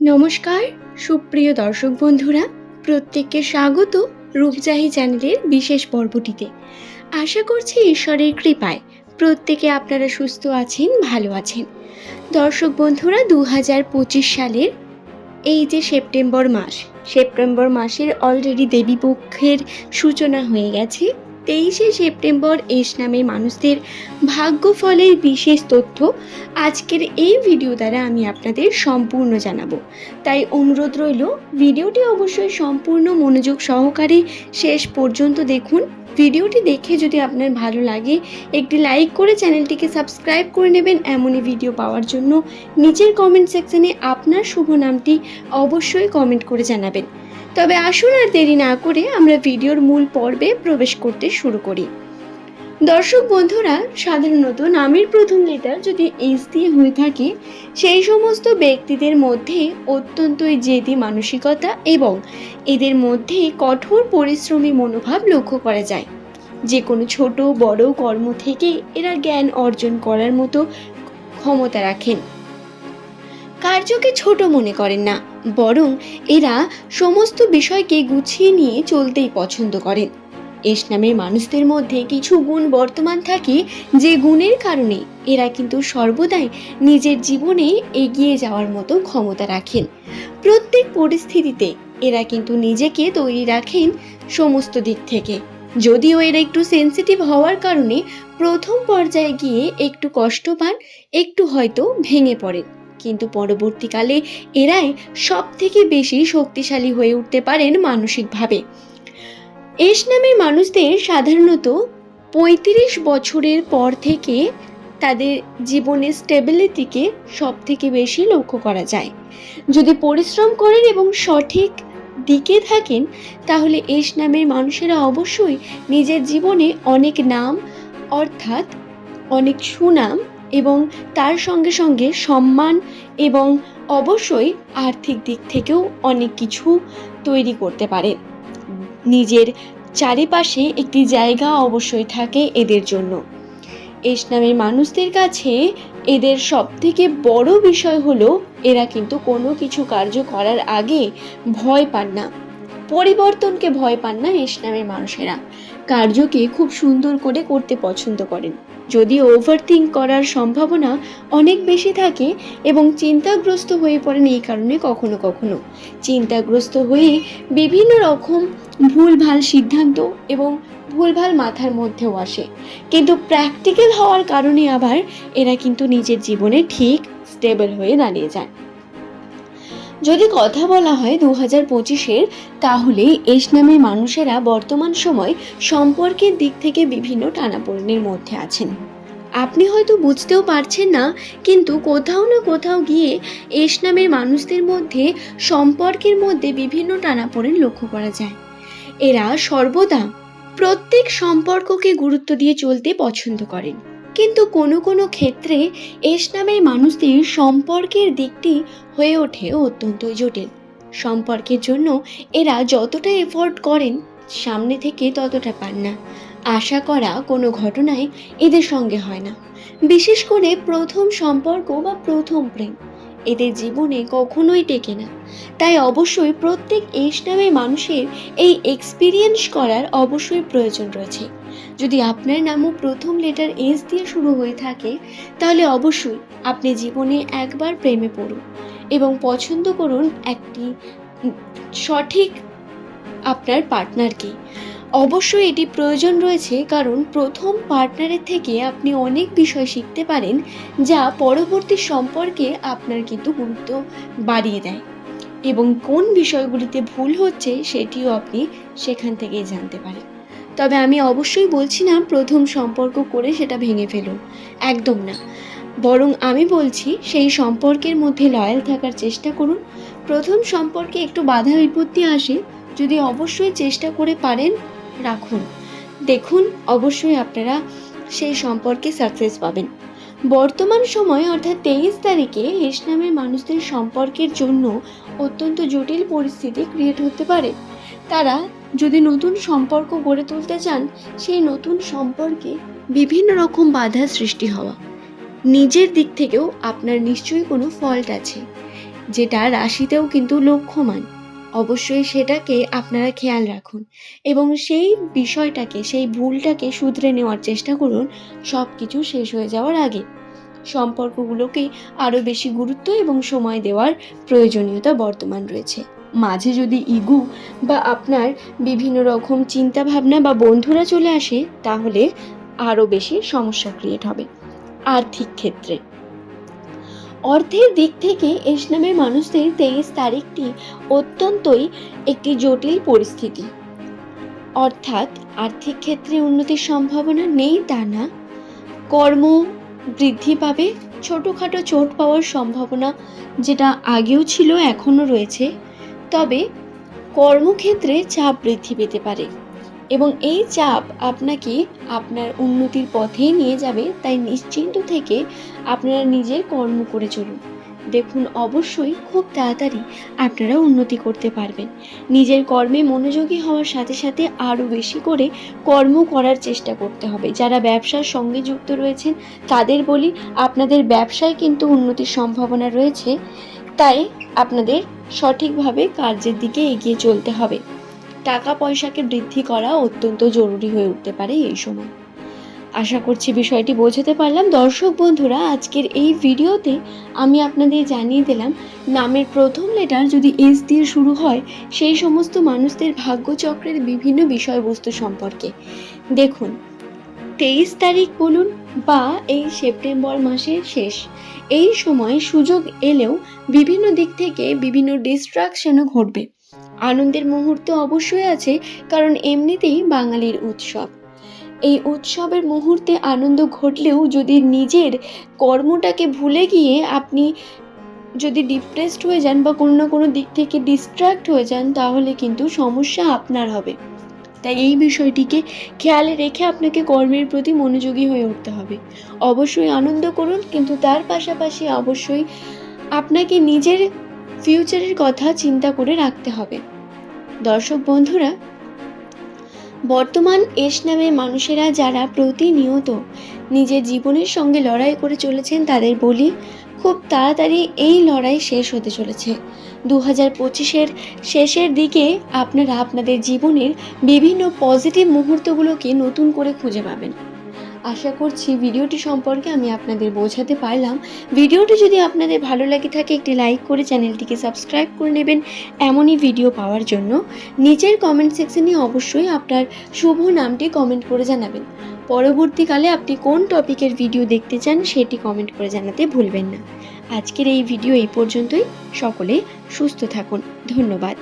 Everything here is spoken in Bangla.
নমস্কার, সুপ্রিয় দর্শক বন্ধুরা, প্রত্যেককে স্বাগত রূপজাহি চ্যানেলের বিশেষ পর্বটিতে। আশা করছি ঈশ্বরের কৃপায় প্রত্যেকে আপনারা সুস্থ আছেন, ভালো আছেন। দর্শক বন্ধুরা দু হাজার পঁচিশ সালের এই যে সেপ্টেম্বর মাস, সেপ্টেম্বর মাসের অলরেডি দেবীপক্ষের সূচনা হয়ে গেছে। তেইশে সেপ্টেম্বর এস নামে মানুষদের ভাগ্যফলের বিশেষ তথ্য আজকের এই ভিডিও দ্বারা আমি আপনাদের সম্পূর্ণ জানাব। তাই অনুরোধ রইল, ভিডিওটি অবশ্যই সম্পূর্ণ মনোযোগ সহকারে শেষ পর্যন্ত দেখুন। ভিডিওটি দেখে যদি আপনার ভালো লাগে, একটি লাইক করে চ্যানেলটিকে সাবস্ক্রাইব করে নেবেন। এমনই ভিডিও পাওয়ার জন্য নিচের কমেন্ট সেকশানে আপনার শুভ নামটি অবশ্যই কমেন্ট করে জানাবেন। তবে আসুন আর দেরি না করে আমরা ভিডিওর মূল পর্বে প্রবেশ করতে শুরু করি। দর্শক বন্ধুরা, সাধারণত নামের প্রথম লেটার যদি এস দিয়ে হয়ে থাকে, সেই সমস্ত ব্যক্তিদের মধ্যে অত্যন্তই জেদি মানসিকতা এবং এদের মধ্যে কঠোর পরিশ্রমী মনোভাব লক্ষ্য করা যায়। যে কোনো ছোট, বড় কর্ম থেকে এরা জ্ঞান অর্জন করার মতো ক্ষমতা রাখেন। কার্যকে ছোট মনে করেন না, বরং এরা সমস্ত বিষয়কে গুছিয়ে নিয়ে চলতেই পছন্দ করেন। এস নামের মানুষদের মধ্যে কিছু গুণ বর্তমান থাকে যে গুণের কারণে এরা কিন্তু সর্বদাই নিজের জীবনে এগিয়ে যাওয়ার মতো ক্ষমতা রাখেন। প্রত্যেক পরিস্থিতিতে এরা কিন্তু নিজেকে তৈরি রাখেন সমস্ত দিক থেকে। যদিও এরা একটু সেন্সিটিভ হওয়ার কারণে প্রথম পর্যায়ে গিয়ে একটু কষ্ট পান, একটু হয়তো ভেঙে পড়েন। কিন্তু পরবর্তীকালে এরাই সব থেকে বেশি শক্তিশালী হয়ে উঠতে পারেন মানসিকভাবে। এস নামের মানুষদের সাধারণত পঁয়ত্রিশ বছরের পর থেকে তাদের জীবনের স্টেবিলিটিকে সব থেকে বেশি লক্ষ্য করা যায়। যদি পরিশ্রম করেন এবং সঠিক দিকে থাকেন, তাহলে এস নামের মানুষেরা অবশ্যই নিজের জীবনে অনেক নাম, অর্থাৎ অনেক সুনাম এবং তার সঙ্গে সঙ্গে সম্মান এবং অবশ্যই আর্থিক দিক থেকেও অনেক কিছু তৈরি করতে পারে। নিজের চারিপাশে একটি জায়গা অবশ্যই থাকে এদের জন্য। এস নামের মানুষদের কাছে এদের সব থেকে বড় বিষয় হলো, এরা কিন্তু কোনো কিছু কার্য করার আগে ভয় পান না। পরিবর্তনকে ভয় পান না এস নামের মানুষেরা। কার্যকে খুব সুন্দর করে করতে পছন্দ করেন। যদিও ওভার থিঙ্ক করার সম্ভাবনা অনেক বেশি থাকে এবং চিন্তাগ্রস্ত হয়ে পড়েন এই কারণে কখনো কখনো। চিন্তাগ্রস্ত হয়ে বিভিন্ন রকম ভুলভাল সিদ্ধান্ত এবং ভুলভাল মাথার মধ্যেও আসে। কিন্তু প্র্যাকটিক্যাল হওয়ার কারণে আবার এরা কিন্তু নিজের জীবনে ঠিক স্টেবল হয়ে দাঁড়িয়ে যায়। যদি কথা বলা হয় দু হাজার পঁচিশের, তাহলে এস নামের মানুষেরা বর্তমান সময় সম্পর্কের দিক থেকে বিভিন্ন টানাপোড়েনের মধ্যে আছেন। আপনি হয়তো বুঝতেও পারছেন না, কিন্তু কোথাও না কোথাও গিয়ে এস নামের মানুষদের মধ্যে সম্পর্কের মধ্যে বিভিন্ন টানাপোড়েন লক্ষ্য করা যায়। এরা সর্বদা প্রত্যেক সম্পর্ককে গুরুত্ব দিয়ে চলতে পছন্দ করেন। কিন্তু কোনো কোনো ক্ষেত্রে এস নামের মানুষদের সম্পর্কের দিকটি হয়ে ওঠে অত্যন্ত জটিল। সম্পর্কের জন্য এরা যতটা এফোর্ট করেন, সামনে থেকে ততটা পান না। আশা করা কোনো ঘটনায় এদের সঙ্গে হয় না। বিশেষ করে প্রথম সম্পর্ক বা প্রথম প্রেম, এদের জীবনে কখনোই টেকে না। তাই অবশ্যই প্রত্যেক এস নামের মানুষের এই এক্সপিরিয়েন্স করার অবশ্যই প্রয়োজন রয়েছে। যদি আপনার নামও প্রথম লেটার এস দিয়ে শুরু হয়ে থাকে, তাহলে অবশ্যই আপনি জীবনে একবার প্রেমে পড়ুন এবং পছন্দ করুন একটি সঠিক আপনার পার্টনারকে অবশ্যই এটি প্রয়োজন রয়েছে কারণ প্রথম পার্টনারের থেকে আপনি অনেক বিষয় শিখতে পারেন যা পরবর্তী সম্পর্কে আপনার কিন্তু গুরুত্ব বাড়িয়ে দেয় এবং কোন বিষয়গুলিতে ভুল হচ্ছে সেটিও আপনি সেখান থেকেই জানতে পারেন। তবে আমি অবশ্যই বলছি না প্রথম সম্পর্ক করে সেটা ভেঙে ফেলুন। একদম না। বরং আমি বলছি, সেই সম্পর্কের মধ্যে লয়াল থাকার চেষ্টা করুন। প্রথম সম্পর্কে একটু বাধা বিপত্তি আসে, যদি অবশ্যই চেষ্টা করে পারেন, রাখুন। দেখুন, অবশ্যই আপনারা সেই সম্পর্কে সাকসেস পাবেন। বর্তমান সময়, অর্থাৎ তেইশ তারিখে হেস নামের মানুষদের সম্পর্কের জন্য অত্যন্ত জটিল পরিস্থিতি ক্রিয়েট হতে পারে। তারা যদি নতুন সম্পর্ক গড়ে তুলতে চান, সেই নতুন সম্পর্কে বিভিন্ন রকম বাধা সৃষ্টি হওয়া। নিজের দিক থেকেও আপনার নিশ্চয়ই কোনো ফল্ট আছে, যেটা রাশিতেও কিন্তু লক্ষ্যমান। অবশ্যই সেটাকে আপনারা খেয়াল রাখুন এবং সেই বিষয়টাকে, সেই ভুলটাকে শুধরে নেওয়ার চেষ্টা করুন সব কিছু শেষ হয়ে যাওয়ার আগে। সম্পর্কগুলোকে আরও বেশি গুরুত্ব এবং সময় দেওয়ার প্রয়োজনীয়তা বর্তমান রয়েছে। মাঝে যদি ইগু বা আপনার বিভিন্ন রকম চিন্তা ভাবনা বা বন্ধুরা চলে আসে, তাহলে আরও বেশি সমস্যা ক্রিয়েট হবে। আর্থিক ক্ষেত্রে। অর্থের দিক থেকে এস নামের মানুষদের তেইশ তারিখটি অত্যন্তই একটি জটিল পরিস্থিতি। অর্থাৎ আর্থিক ক্ষেত্রে উন্নতির সম্ভাবনা নেই তা না। কর্ম বৃদ্ধি পাবে, ছোটোখাটো চোট পাওয়ার সম্ভাবনা যেটা আগেও ছিল, এখনও রয়েছে। তবে কর্মক্ষেত্রে চাপ বৃদ্ধি পেতে পারে এবং এই চাপ আপনাকে আপনার উন্নতির পথেই নিয়ে যাবে, তাই নিশ্চিন্ত থেকে আপনারা নিজের কর্ম করে চলুন। দেখুন, অবশ্যই খুব তাড়াতাড়ি আপনারা উন্নতি করতে পারবেন। নিজের কর্মে মনোযোগী হওয়ার সাথে সাথে আরও বেশি করে কর্ম করার চেষ্টা করতে হবে। যারা ব্যবসার সঙ্গে যুক্ত রয়েছেন, তাদের বলি আপনাদের ব্যবসায় কিন্তু উন্নতির সম্ভাবনা রয়েছে, তাই আপনাদের সঠিকভাবে কার্যের দিকে এগিয়ে চলতে হবে। টাকা পয়সাকে বৃদ্ধি করা অত্যন্ত জরুরি হয়ে উঠতে পারে এই সময়। আশা করছি বিষয়টি বোঝাতে পারলাম। দর্শক বন্ধুরা, আজকের এই ভিডিওতে আমি আপনাদের জানিয়ে দিলাম, নামের প্রথম লেটার যদি এস দিয়ে শুরু হয়, সেই সমস্ত মানুষদের ভাগ্যচক্রের বিভিন্ন বিষয়বস্তু সম্পর্কে। দেখুন, তেইশ তারিখ বলুন বা এই সেপ্টেম্বর মাসের শেষ, এই সময় সুযোগ এলেও বিভিন্ন দিক থেকে বিভিন্ন ডিস্ট্রাকশনও ঘটবে। আনন্দের মুহূর্ত অবশ্যই আছে, কারণ এমনিতেই বাঙালির উৎসব। এই উৎসবের মুহূর্তে আনন্দ ঘটলেও যদি নিজের কর্মটাকে ভুলে গিয়ে আপনি যদি ডিপ্রেসড হয়ে যান বা কোনো না কোনো দিক থেকে ডিস্ট্র্যাক্ট হয়ে যান, তাহলে কিন্তু সমস্যা আপনার হবে। তাই এই বিষয়টিকে খেয়ালে রেখে আপনাকে কর্মের প্রতি মনোযোগী হয়ে উঠতে হবে। অবশ্যই আনন্দ করুন, কিন্তু তার পাশাপাশি অবশ্যই আপনাকে নিজের ফিউচারের কথা চিন্তা করে রাখতে হবে। দর্শক বন্ধুরা বর্তমান এস নামে মানুষেরা যারা প্রতিনিয়ত নিজের জীবনের সঙ্গে লড়াই করে চলেছেন তাদের বলি, খুব তাড়াতাড়ি এই লড়াই শেষ হতে চলেছে। দু হাজার পঁচিশের শেষের দিকে আপনারা আপনাদের জীবনের বিভিন্ন পজিটিভ মুহূর্তগুলোকে নতুন করে খুঁজে পাবেন। আশা করছি ভিডিওটি সম্পর্কে আমি আপনাদের বোঝাতে পারলাম। ভিডিওটি যদি আপনাদের ভালো লাগে থাকে, একটি লাইক করে চ্যানেলটিকে সাবস্ক্রাইব করে নেবেন এমনই ভিডিও পাওয়ার জন্য। নিচের কমেন্ট সেকশনে অবশ্যই আপনার শুভ নামটি কমেন্ট করে জানাবেন। পরবর্তীকালে আপনি কোন টপিকের ভিডিও দেখতে চান, সেটি কমেন্ট করে জানাতে ভুলবেন না। আজকের এই ভিডিও এই পর্যন্তই। সকলে সুস্থ থাকুন। ধন্যবাদ।